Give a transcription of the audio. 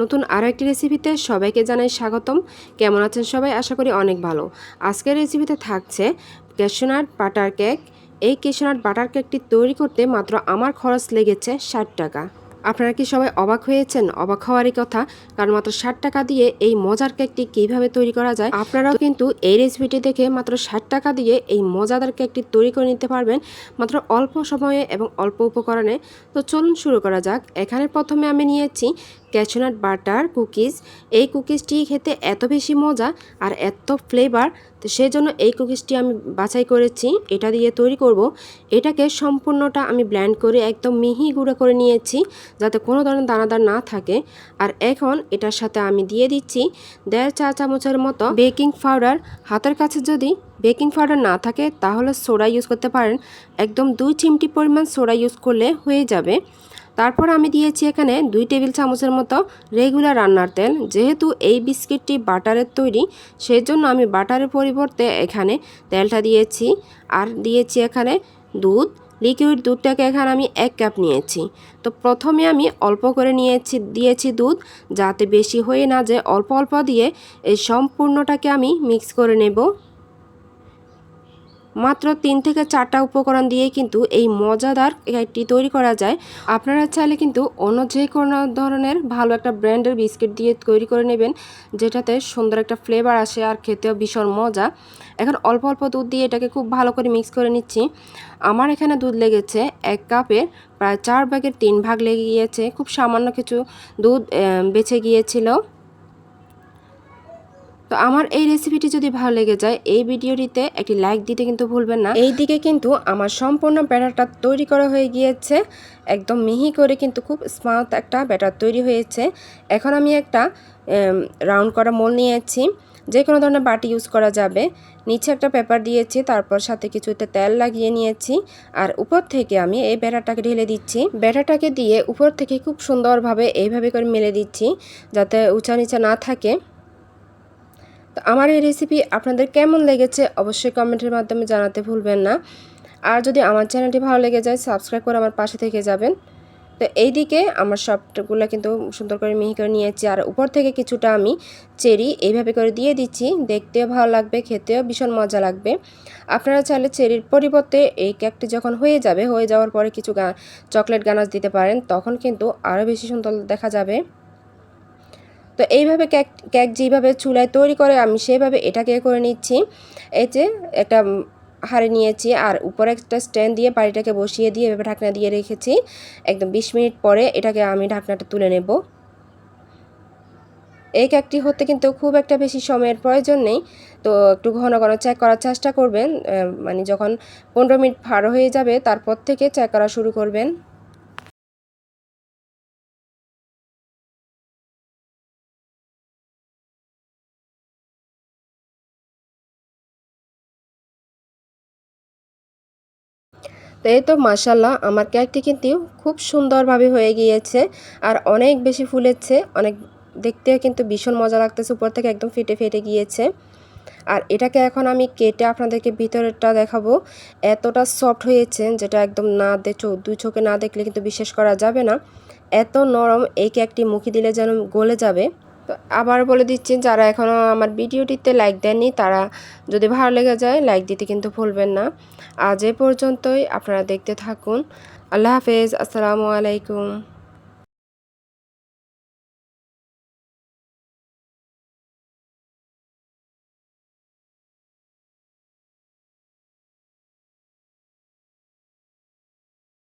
নতুন আরও একটি রেসিপিতে সবাইকে জানাই স্বাগতম। কেমন আছেন সবাই? আশা করি অনেক ভালো। আজকের রেসিপিতে থাকছে ক্যাশনাট বাটার কেক এই ক্যাশনাট বাটার কেকটি তৈরি করতে মাত্র আমার খরচ লেগেছে ষাট টাকা। আপনারা কি সবাই অবাক হয়েছেন? অবাক হওয়ারই কথা, কারণ মাত্র ষাট টাকা দিয়ে এই মজার কেকটি কীভাবে তৈরি করা যায়? আপনারাও কিন্তু এই রেসিপিটি দেখে মাত্র ষাট টাকা দিয়ে এই মজাদার কেকটি তৈরি করে নিতে পারবেন মাত্র অল্প সময়ে এবং অল্প উপকরণে। তো চলুন শুরু করা যাক। এখানে প্রথমে আমি নিয়েছি ক্যাশনাট বাটার কুকিজ। এই কুকিজটি খেতে এত বেশি মজা আর এত ফ্লেভার তো সেই জন্য এই কুকিজটি আমি বাছাই করেছি। এটা দিয়ে তৈরি করব। এটাকে সম্পূর্ণটা আমি ব্ল্যান্ড করে একদম মিহি গুঁড়ো করে নিয়েছি, যাতে কোনো ধরনের দানাদার না থাকে। আর এখন এটার সাথে আমি দিয়ে দিচ্ছি দেড় চা চামচের মতো বেকিং পাউডার। হাতের কাছে যদি বেকিং পাউডার না থাকে, তাহলে সোডা ইউজ করতে পারেন। একদম দুই চিমটি পরিমাণ সোডা ইউজ করলে হয়ে যাবে। তারপর আমি দিয়েছি এখানে দুই টেবিল চামচের মতো রেগুলার রান্নার তেল। যেহেতু এই বিস্কিটটি বাটারের তৈরি সেই জন্য আমি বাটারের পরিবর্তে এখানে তেলটা দিয়েছি। আর দিয়েছি এখানে দুধ। লিকুইড দুধটাকে এখানে আমি এক কাপ নিয়েছি। তো প্রথমে আমি অল্প করে নিয়েছি, দিয়েছি দুধ, যাতে বেশি হয়ে না যায়। অল্প অল্প দিয়ে এই সম্পূর্ণটাকে আমি মিক্স করে নেব। মাত্র তিন থেকে চারটা উপকরণ দিয়ে কিন্তু এই মজাদার কেকটি তৈরি করা যায়। আপনারা চাইলে কিন্তু অন্য যে কোনো ধরনের ভালো একটা ব্র্যান্ডের বিস্কিট দিয়ে তৈরি করে নেবেন, যেটাতে সুন্দর একটা ফ্লেভার আসে আর খেতেও ভীষণ মজা। এখন অল্প অল্প দুধ দিয়ে এটাকে খুব ভালো করে মিক্স করে নিচ্ছি। আমার এখানে দুধ লেগেছে এক কাপের প্রায় চার ভাগের তিন ভাগ লেগে গিয়েছে। খুব সামান্য কিছু দুধ বেঁচে গিয়েছিল। তো আমার এই রেসিপিটি যদি ভালো লেগে যায়, এই ভিডিওটিতে একটি লাইক দিতে কিন্তু ভুলবেন না। এই দিকে কিন্তু আমার সম্পূর্ণ ব্যাটারটা তৈরি করা হয়ে গিয়েছে। একদম মিহি করে কিন্তু খুব স্মার্ট একটা ব্যাটার তৈরি হয়েছে। এখন আমি একটা রাউন্ড করা মোল নিয়েছি। যে কোনো ধরনের বাটি ইউজ করা যাবে। নিচে একটা পেপার দিয়েছি, তারপর সাথে কিছুতে তেল লাগিয়ে নিয়েছি। আর উপর থেকে আমি এই ব্যাটারটাকে ঢেলে দিচ্ছি। ব্যাটারটাকে দিয়ে উপর থেকে খুব সুন্দরভাবে এইভাবে করে মেলে দিচ্ছি, যাতে উঁচা নিচা না থাকে। তো আমার এই রেসিপি আপনাদের কেমন লেগেছে অবশ্যই কমেন্টের মাধ্যমে জানাতে ভুলবেন না। আর যদি আমার চ্যানেলটি ভালো লেগে যায় সাবস্ক্রাইব করে আমার পাশে থেকে যাবেন। তো এই দিকে আমার সবগুলো কিন্তু সুন্দর করে মিহি করে নিয়েছি। আর উপর থেকে কিছুটা আমি চেরি এইভাবে করে দিয়ে দিচ্ছি। দেখতেও ভালো লাগবে, খেতেও ভীষণ মজা লাগবে। আপনারা চাইলে চেরির পরিবর্তে এই কেকটি যখন হয়ে যাবে, হয়ে যাওয়ার পরে কিছু চকলেট গানাজ দিতে পারেন, তখন কিন্তু আরও বেশি সুন্দর দেখা যাবে। তো এইভাবে কেক কেক যেভাবে চুলায় তৈরি করে, আমি সেভাবে এটাকে করে নিচ্ছি। এই যে একটা হাড়ে নিয়েছি, আর উপরে একটা স্ট্যান্ড দিয়ে বাড়িটাকে বসিয়ে দিয়ে এভাবে ঢাকনা দিয়ে রেখেছি। একদম বিশ মিনিট পরে এটাকে আমি ঢাকনাটা তুলে নেব। এই কেকটি হতে কিন্তু খুব একটা বেশি সময়ের প্রয়োজন নেই। তো একটু ঘন ঘন চেক করার চেষ্টা করবেন মানে যখন পনেরো মিনিট ভার হয়ে যাবে, তারপর থেকে চেক করা শুরু করবেন। তো এই তো মাসাল্লাহ আমার কেকটি কিন্তু খুব সুন্দরভাবে হয়ে গিয়েছে আর অনেক বেশি ফুলেছে, অনেক দেখতেও কিন্তু ভীষণ মজা লাগতেছে, উপর থেকে একদম ফেটে ফেটে গিয়েছে। আর এটাকে এখন আমি কেটে আপনাদেরকে ভিতরেরটা দেখাবো, এতটা সফট হয়েছে যেটা একদম না দে দুই চোখে না দেখলে কিন্তু বিশ্বাস করা যাবে না। এত নরম এই কেকটি মুখে দিলে যেন গলে যাবে। আবার বলে দিচ্ছি, যারা এখনও আমার ভিডিওটিতে লাইক দেননি, তারা যদি ভালো লেগে যায় লাইক দিতে কিন্তু ভুলবেন না। আজ এ পর্যন্তই, আপনারা দেখতে থাকুন। আল্লাহ হাফেজ, আসসালামু আলাইকুম।